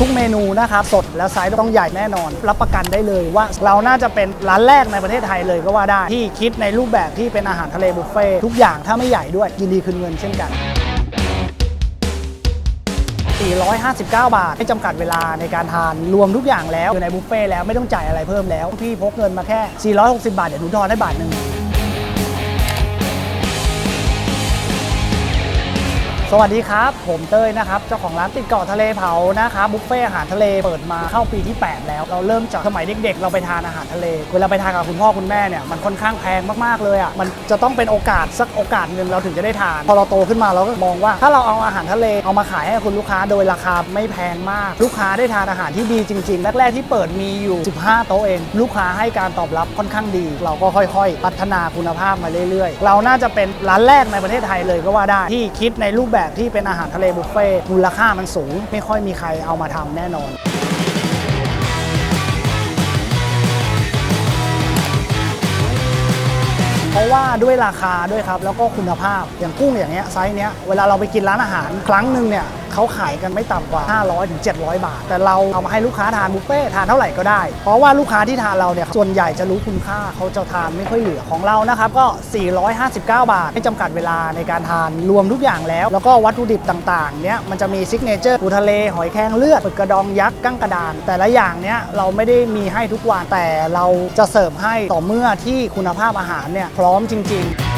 ทุกเมนูนะครับสดและไซส์ต้องใหญ่แน่นอน รับประกันได้เลยว่าเราน่าจะเป็นร้านแรกในประเทศไทยเลยก็ว่าได้ที่คิดในรูปแบบที่เป็นอาหารทะเลบุฟเฟ่ทุกอย่างถ้าไม่ใหญ่ด้วยยินดีคืนเงินเช่นกัน 459 บาท ไม่จำกัดเวลาในการทานรวมทุกอย่างแล้วอยู่ในบุฟเฟ่แล้วไม่ต้องจ่ายอะไรเพิ่มแล้วพี่พกเงินมาแค่ 460 บาทเดี๋ยวหนูทอนให้บาทหนึ่ง สวัสดีครับ ผมเต้ยนะครับ เจ้าของร้านติดเกาะทะเลเผานะครับบุฟเฟ่อาหารทะเลเปิดมาเข้าปีที่ 8 แล้ว เราเริ่มจากสมัยเด็ก ๆ เราไปทานอาหารทะเล เวลาไปทานกับคุณพ่อคุณแม่เนี่ยมันค่อนข้างแพงมากๆเลยอะมันจะต้องเป็นโอกาสสักโอกาสหนึ่งเราถึงจะได้ทาน พอเราโตขึ้นมาเราก็มองว่า ถ้าเราเอาอาหารทะเลเอามาขายให้คุณลูกค้าโดยราคาไม่แพงมาก ลูกค้าได้ทานอาหารที่ดีจริงๆแรกๆที่เปิดมีอยู่ 15 โต๊ะเอง ลูกค้าให้การตอบรับค่อนข้างดี เราก็ค่อยๆ พัฒนาคุณภาพมาเรื่อยๆ เราน่าจะเป็นร้านแรกในประเทศไทยเลยก็ว่าได้ที่คิดในรูปแบบที่เป็นอาหารทะเลบุฟเฟ่ต์มูลค่ามันสูง ไม่ค่อยมีใครเอามาทำแน่นอนะว่าด้วยราคาด้วยครับ แล้วก็คุณภาพอย่างกุ้งอย่างเงี้ยไซส์เนี้ยเวลาเราไปกินร้านอาหาร ครั้งหนึ่งเนี่ยเขาขายกันไม่ต่ำกว่า 500ถึง700 บาท แต่เราเอามาให้ลูกค้าทานบุฟเฟ่ทานเท่าไหร่ก็ได้ เพราะว่าลูกค้าที่ทานเราเนี่ยส่วนใหญ่จะรู้คุณค่าเขาจะทานไม่ค่อยเหลือของเรานะครับก็ 459 บาทไม่จำกัดเวลาในการทานรวมทุกอย่างแล้ว แล้วก็วัตถุดิบต่างๆเนี้ยมันจะมีซิกเนเจอร์ปูทะเลหอยแครงเลือดหมึกกระดองยักษ์กั้งกระดาน แต่ละอย่างเนี้ยเราไม่ได้มีให้ทุกวันแต่เราจะเสิร์ฟให้ต่อเมื่อที่คุณภาพอาหารเนี่ยพร้อมซ้อมจริง ๆ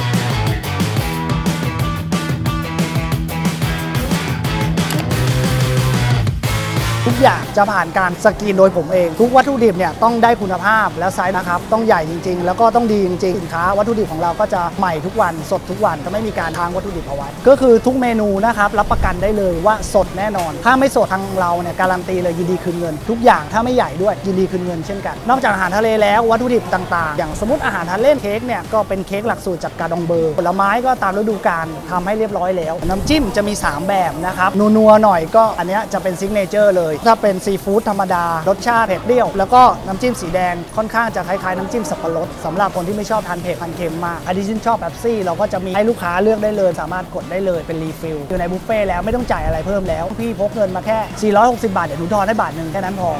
ทุกอย่างจะผ่านการสกรีนโดยผมเอง ทุกวัตถุดิบเนี่ยต้องได้คุณภาพและไซส์นะครับ ต้องใหญ่จริง ๆ แล้วก็ต้องดีจริงๆสินค้า วัตถุดิบของเราก็จะใหม่ทุกวันสดทุกวันจะไม่มีการทางวัตถุดิบเอาไว้ก็คือทุกเมนูนะครับรับประกันได้เลยว่าสดแน่นอน ถ้าไม่สดทางเราเนี่ยการันตีเลยยินดีคืนเงิน ทุกอย่างถ้าไม่ใหญ่ด้วยยินดีคืนเงินเช่นกัน นอกจากอาหารทะเลแล้ววัตถุดิบต่างๆ อย่างสมมติอาหารทานเล่นเค้กเนี่ยก็เป็นเค้กหลักสูตรจากกาดองเบอร์ผลไม้ก็ตามฤดูกาลทำให้เรียบร้อยแล้ว น้ำจิ้มจะมี 3 แบบนะครับนัวๆหน่อยก็อันนี้จะเป็นซิกเนเจอร์เลยถ้าเป็นซีฟู้ดธรรมดา รสชาติเผ็ดเปรี้ยว แล้วก็น้ำจิ้มสีแดงค่อนข้างจะคล้ายๆ น้ำจิ้มสับปะรดสำหรับคนที่ไม่ชอบทานเผ็ดทานเค็มมากอันนี้ชื่นชอบแบบซี่เราก็จะมีให้ลูกค้าเลือกได้เลย สามารถกดได้เลยเป็นรีฟิลอยู่ในบุฟเฟ่ต์แล้วไม่ต้องจ่ายอะไรเพิ่มแล้วพี่พกเงินมาแค่ 460 บาทเดี๋ยวหนูทอนให้บาทหนึ่งแค่นั้นพอ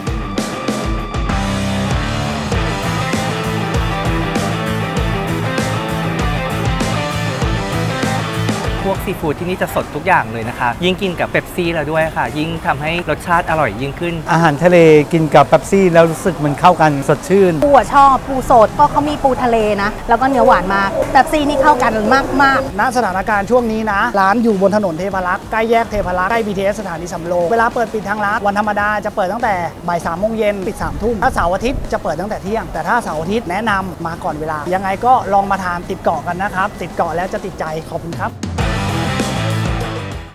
ซีฟู้ดที่นี่จะสดทุกอย่างเลยนะคะ ยิ่งกินกับเป๊ปซี่แล้วด้วยค่ะ ยิ่งทำให้รสชาติอร่อยยิ่งขึ้น อาหารทะเลกินกับเป๊ปซี่แล้วรู้สึกมันเข้ากันสดชื่น ปูอะชอบปูสดเพราะเขามีปูทะเลนะ แล้วก็เนื้อหวานมากแบบซีนี่เข้ากันมากมากๆณสถานการณ์ช่วงนี้นะ ร้านอยู่บนถนนเทพารักษ์ใกล้แยกเทพารักษ์ใกล้ BTS สถานีสำโรงเวลาเปิดปิดทางร้านวันธรรมดาจะเปิดตั้งแต่บ่ายสามโมงเย็นปิด3ามทุ่มถ้าเสาร์อาทิตย์จะเปิดตั้งแต่เที่ยง แต่ถ้าเสาร์อาทิตย์แนะนำมาก่อนเวลา ยังไงก็ลองมาทานติดเกาะกันนะครับ ติดเกาะแล้วจะติดใจขอบคุณครับ